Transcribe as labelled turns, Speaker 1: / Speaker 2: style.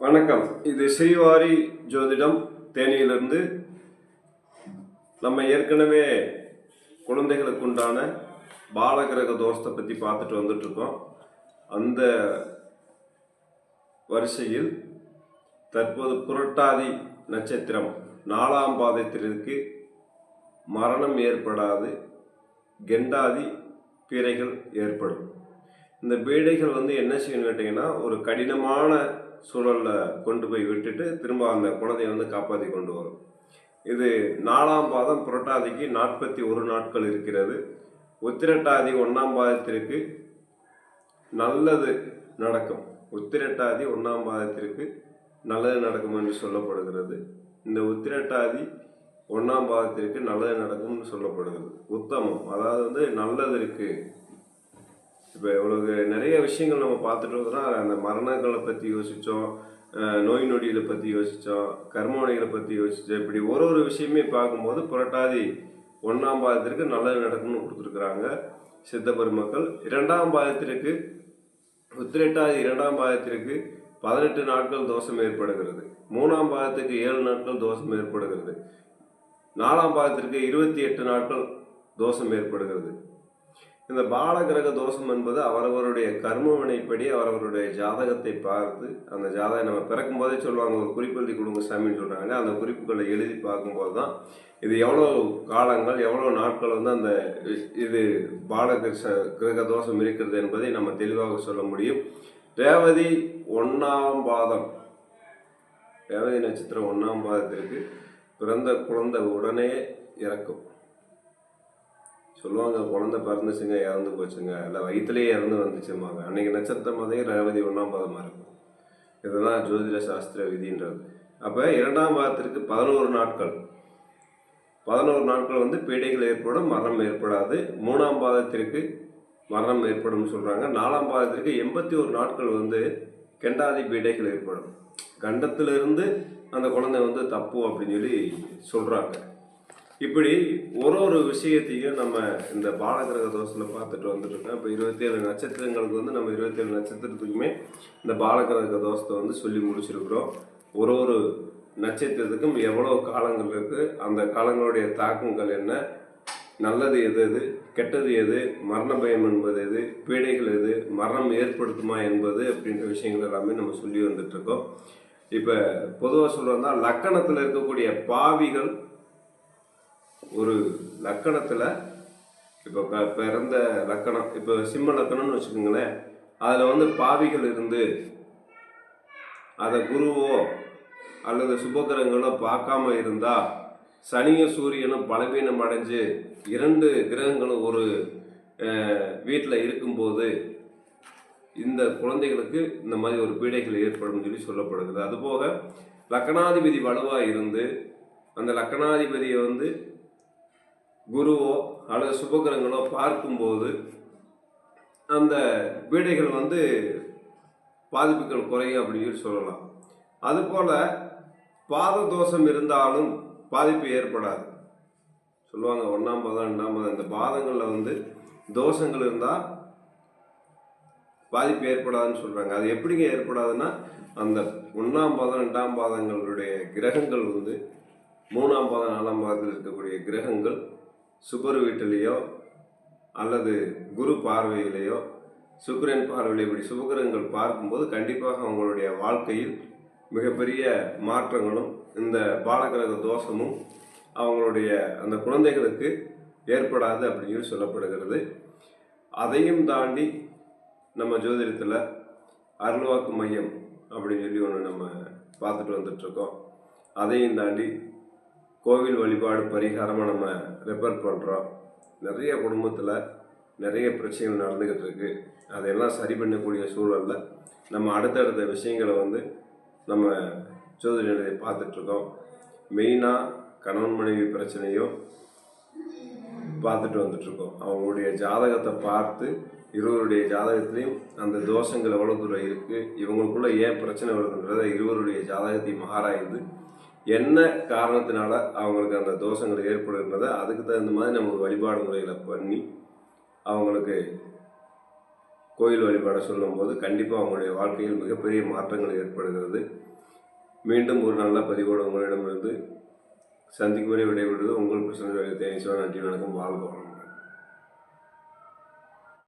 Speaker 1: வணக்கம். இது ஸ்ரீவாரி ஜோதிடம் தேனியிலிருந்து நம்ம ஏற்கனவே குழந்தைகளுக்கு உண்டான பாலகிரக தோஷத்தை பற்றி பார்த்துட்டு வந்துட்ருக்கோம் அந்த வரிசையில் தற்போது புரட்டாதி நட்சத்திரம் நாலாம் பாதத்திற்கு மரணம் ஏற்படாது கெண்டாதி பீரைகள் ஏற்படும். இந்த பீடைகள் வந்து என்ன செய்யணும் கேட்டிங்கன்னா ஒரு கடினமான சூழலில் கொண்டு போய் விட்டுட்டு திரும்ப அந்த குழந்தைய வந்து காப்பாற்றி கொண்டு வரும். இது நாலாம் பாதம் புரட்டாதிக்கு நாற்பத்தி ஒரு நாட்கள் இருக்கிறது. உத்திரட்டாதி ஒன்றாம் பாதத்திற்கு நல்லது நடக்கும். உத்திரட்டாதி ஒன்றாம் பாதத்திற்கு நல்லது நடக்கும் என்று சொல்லப்படுகிறது. இந்த உத்திரட்டாதி ஒன்றாம் பாதத்திற்கு நல்லது நடக்கும்னு சொல்லப்படுகிறது. உத்தமம். அதாவது வந்து நல்லது இருக்குது இப்போ இவ்வளவு நிறைய விஷயங்கள் நம்ம பார்த்துட்டு அந்த மரணங்களை பற்றி யோசித்தோம் நோய் நொடிகளை பற்றி யோசித்தோம் கர்மோனைகளை பற்றி யோசித்தோம் இப்படி ஒரு ஒரு விஷயமே பார்க்கும்போது புரட்டாதி ஒன்றாம் பாதத்திற்கு நல்லது நடக்கும்னு கொடுத்துருக்குறாங்க சித்த பெருமக்கள். இரண்டாம் பாதத்திற்கு உத்திரட்டாதி இரண்டாம் பாதத்திற்கு பதினெட்டு நாட்கள் தோஷம் ஏற்படுகிறது. மூணாம் பாதத்துக்கு ஏழு நாட்கள் தோஷம் ஏற்படுகிறது. நாலாம் பாதத்திற்கு இருபத்தி எட்டு நாட்கள் தோஷம் ஏற்படுகிறது. இந்த பாலகிரக தோஷம் என்பது அவரவருடைய கர்ம வினைப்படி அவரவருடைய ஜாதகத்தை பார்த்து அந்த ஜாதகம் நம்ம பிறக்கும் போதே சொல்லுவாங்க ஒரு குறிப்பு எழுதி கொடுங்க சாமின்னு சொல்கிறாங்க அந்த குறிப்புகளை எழுதி பார்க்கும்போது தான் இது எவ்வளோ காலங்கள் எவ்வளோ நாட்கள் வந்து அந்த இது பாலகிருஷ கிரக தோஷம் இருக்கிறது என்பதை நம்ம தெளிவாக சொல்ல முடியும். ரேவதி ஒன்றாம் பாதம். ரேவதி நட்சத்திரம் ஒன்றாம் பாதத்திற்கு பிறந்த குழந்தை உடனே இறக்கும். சொல்லுவாங்க குழந்தை பிறந்துச்சுங்க இறந்து போச்சுங்க. இல்லை வயிற்றுலேயே இறந்து வந்துச்சும்பாங்க. அன்றைக்கி நட்சத்திரம் அதே ரேவதி ஒன்றாம் பாதமாக இருக்கும். இதுதான் ஜோதிட சாஸ்திர விதின்றது. அப்போ இரண்டாம் பாதத்திற்கு பதினோரு நாட்கள். பதினோரு நாட்கள் வந்து பீடைகள் ஏற்படும் மரணம் ஏற்படாது. மூணாம் பாதத்திற்கு மரணம் ஏற்படும் சொல்கிறாங்க நாலாம் பாதத்திற்கு எண்பத்தி ஒரு நாட்கள் வந்து கெண்டாதி பீடைகள் ஏற்படும். கண்டத்திலிருந்து அந்த குழந்தை வந்து தப்பு அப்படின்னு சொல்லி சொல்கிறாங்க இப்படி ஒரு ஒரு விஷயத்தையும் நம்ம இந்த பாலகிரக தோஷத்தில் பார்த்துட்டு வந்துட்டுருக்கோம் இப்போ இருபத்தேழு நட்சத்திரங்களுக்கு வந்து நம்ம இருபத்தேழு நட்சத்திரத்துக்குமே இந்த பாலகிரக தோஷத்தை வந்து சொல்லி முடிச்சிருக்கிறோம். ஒரு ஒரு நட்சத்திரத்துக்கும் எவ்வளோ காலங்கள் இருக்குது அந்த காலங்களுடைய தாக்கங்கள் என்ன நல்லது எது எது கெட்டது எது மரண பயம் என்பது எது பீடைகள் எது மரணம் ஏற்படுத்துமா என்பது அப்படின்ற விஷயங்கள் எல்லாமே நம்ம சொல்லி வந்துட்டு இருக்கோம். இப்போ பொதுவாக சொல்கிறோம்னா லக்கணத்தில் இருக்கக்கூடிய பாவிகள் ஒரு லக்கணத்தில் இப்போ ப பிறந்த லக்கணம் இப்போ சிம்ம லக்கணம்னு வச்சுக்கோங்களேன். அதில் வந்து பாவிகள் இருந்து அதை குருவோ அல்லது சுபகிரகங்களோ பார்க்காம இருந்தால் சனியும் சூரியனும் பலவீனம் அடைஞ்சு இரண்டு கிரகங்களும் ஒரு வீட்டில் இருக்கும்போது இந்த குழந்தைகளுக்கு இந்த மாதிரி ஒரு பீடைகள் ஏற்படும் சொல்லி சொல்லப்படுகிறது. அதுபோக லக்கணாதிபதி வலுவாக இருந்து அந்த லக்கணாதிபதியை வந்து குருவோ அல்லது சுபகிரகங்களோ பார்க்கும்போது அந்த பீடைகள் வந்து பாதிப்புகள் குறையும் அப்படின்னு சொல்லலாம். அதுபோல் பாத தோஷம் இருந்தாலும் பாதிப்பு ஏற்படாது. சொல்லுவாங்க ஒன்றாம் பாதம் ரெண்டாம் பாதம். இந்த பாதங்களில் வந்து தோஷங்கள் இருந்தால் பாதிப்பு ஏற்படாதுன்னு சொல்கிறாங்க அது எப்படிங்க ஏற்படாதுன்னா அந்த ஒன்றாம் பாதம் ரெண்டாம் பாதங்களுடைய கிரகங்கள் வந்து மூணாம் பாதம் நாலாம் பாதத்தில் இருக்கக்கூடிய கிரகங்கள் சுபர் வீட்டிலேயோ அல்லது குரு பார்வையிலேயோ சுக்கிரன் பார்வையில் இப்படி சுபகிரகங்கள் பார்க்கும்போது கண்டிப்பாக அவங்களுடைய வாழ்க்கையில் மிகப்பெரிய மாற்றங்களும் இந்த பாலகிரக தோஷமும் அவங்களுடைய அந்த குழந்தைகளுக்கு ஏற்படாது அப்படின்னு சொல்லி சொல்லப்படுகிறது. அதையும் தாண்டி நம்ம ஜோதிடத்தில் அருள்வாக்கு மையம் அப்படின்னு சொல்லி ஒன்று நம்ம பார்த்துட்டு வந்துட்ருக்கோம் அதையும் தாண்டி கோவில் வழிபாடு பரிகாரமாக நம்ம ரெஃபர் பண்ணுறோம் நிறைய குடும்பத்தில் நிறைய பிரச்சனைகள் நடந்துக்கிட்டு இருக்குது அதையெல்லாம் சரி பண்ணக்கூடிய சூழலில் நம்ம அடுத்தடுத்த விஷயங்களை வந்து நம்ம ஜோதிடத்தை பார்த்துட்ருக்கோம் மெயினாக கணவன் மனைவி பிரச்சனையும் பார்த்துட்டு வந்துட்ருக்கோம் அவங்களுடைய ஜாதகத்தை பார்த்து இருவருடைய ஜாதகத்திலையும் அந்த தோஷங்கள் எவ்வளோ தூரம் இருக்குது இவங்களுக்குள்ளே ஏன் பிரச்சனை வருதுன்றதை இருவருடைய ஜாதகத்தையும் ஆராய்ந்து என்ன காரணத்தினால அவங்களுக்கு அந்த தோஷங்கள் ஏற்படுகின்றதை அதுக்கு தகுந்த மாதிரி நம்ம ஒரு வழிபாடு முறைகளை பண்ணி அவங்களுக்கு கோயில் வழிபாட சொல்லும்போது கண்டிப்பாக அவங்களுடைய வாழ்க்கையில் மிகப்பெரிய மாற்றங்கள் ஏற்படுகிறது. மீண்டும் ஒரு நல்ல பதிவோடு உங்களிடமிருந்து சந்திக்கும் வரை விடைபெறுவது உங்கள் பிரச்சனை தேனீஸ்வரன் நன்றி வணக்கம் வாழ்க